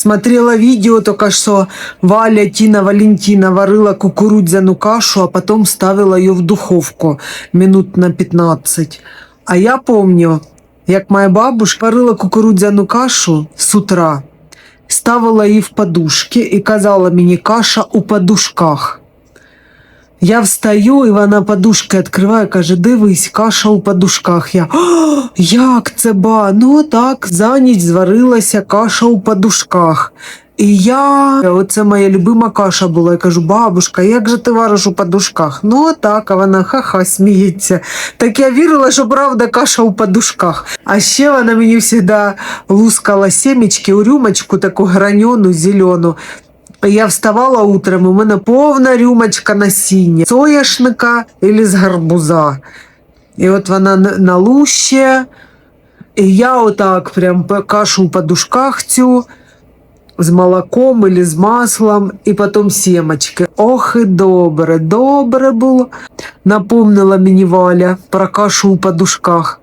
Смотрела видео только что Валя Тина Валентина варила кукурудзяну кашу, а потом ставила ее в духовку минут на 15. А я помню, як моя бабушка варила кукурудзяну кашу з утра, ставила її в подушки і казала мені каша у подушках. Я встаю, і вона подушки відкриває, каже: дивись, каша у подушках. Я «О, як це ба? Ну так, за ніч зварилася каша у подушках. І я, оце моя любима каша була. Я кажу, бабушка, як же ти вариш у подушках? Ну так, а вона ха-ха сміється. Так я вірила, що правда каша у подушках. А ще вона мені завжди лускала семечки у рюмочку, таку граньону, зелену. Я вставала утром, у мене повна рюмочка насіння соняшника або з гарбуза. І от вона на- луще, і я отак прям по- кашу в подушках цю з молоком или з маслом, і потім сімочки. Ох, і добре, добре було. Напомнила мені Валя про кашу у подушках.